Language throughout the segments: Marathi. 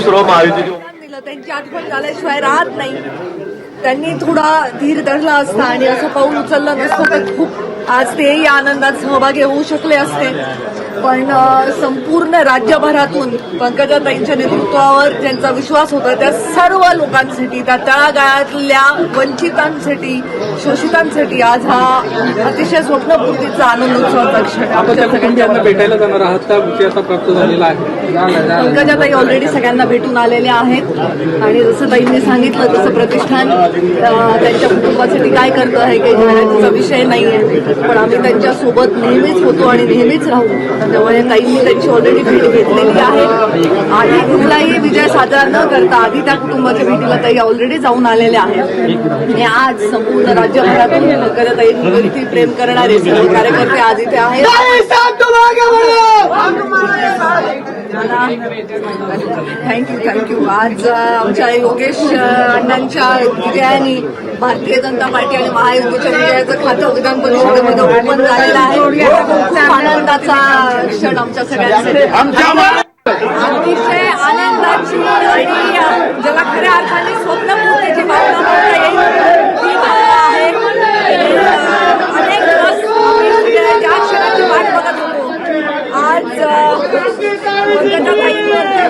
सर्व महायुतीची त्यांची आठवण झाल्याशिवाय राहत नाही. त्यांनी थोडा धीर धरला असता आणि असं पाऊल उचललं नसतं तर खूप आज ते या आनंदात सहभागी होऊ शकले असते. पण संपूर्ण राज्यभरातून पंकजाताईंच्या नेतृत्वावर ज्यांचा विश्वास होता त्या सर्व लोकांसाठी त्या तळागाळातल्या वंचितांसाठी शोषितांसाठी आज हा अतिशय स्वप्नपूर्तीचा आनंदोत्सवाचा क्षण आमच्या त्या सगळ्यांच्या कुटुंबियांना भेटायला जाणार आहात का विषय आता प्राप्त झालेला आहे. पंकजाताई ऑलरेडी सगळ्यांना भेटून आलेल्या आहेत. आणि जसं ताईंनी सांगितलं तसं प्रतिष्ठान त्यांच्या कुटुंबासाठी काय करतं आहे काही जाण्याचा विषय नाही आहे. पण आम्ही त्यांच्यासोबत नेहमीच होतो आणि नेहमीच राहू. त्यामुळे काहींनी त्यांची ऑलरेडी भेट घेतलेली आहे. आणि कुठलाही विजय साजरा न करता आधी त्या कुटुंबाच्या भेटीला काही ऑलरेडी जाऊन आलेल्या आहेत. आणि आज संपूर्ण राज्यभरातून पंकजाताईंवरती प्रेम करणारे सर्व कार्यकर्ते आज इथे आहेत. थँक्यू थँक्यू आज आमच्या योगेश अण्णांच्या विजयाने भारतीय जनता पार्टी आणि महायुतीच्या विजयाचं खातं विधान परिषदेमध्ये ओपन झालेलं आहे. खूप आनंदाचा क्षण आमच्या सगळ्यांसाठी. अतिशय आनंदाची आणि ज्याला खऱ्या अर्थाने आज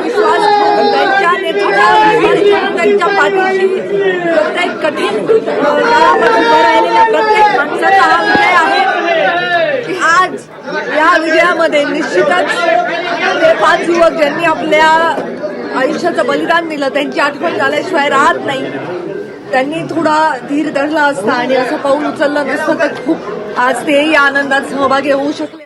विश्वास त्यांच्या नेतृत्वावर त्यांच्या पाठीशी प्रत्येक कठीण अ, काळामध्ये उभं राहिलेल्या प्रत्येक माणसाचा हा विजय आहे की आज या विजयामध्ये निश्चितच ते पाच युवक ज्यांनी आपल्या आयुष्याचं बलिदान दिलं त्यांची आठवण झाल्याशिवाय राहत नाही. त्यांनी थोडा धीर धरला असता आणि असं पाऊल उचललं नसतं तर खूप आज तेही आनंदात सहभागी होऊ शकले.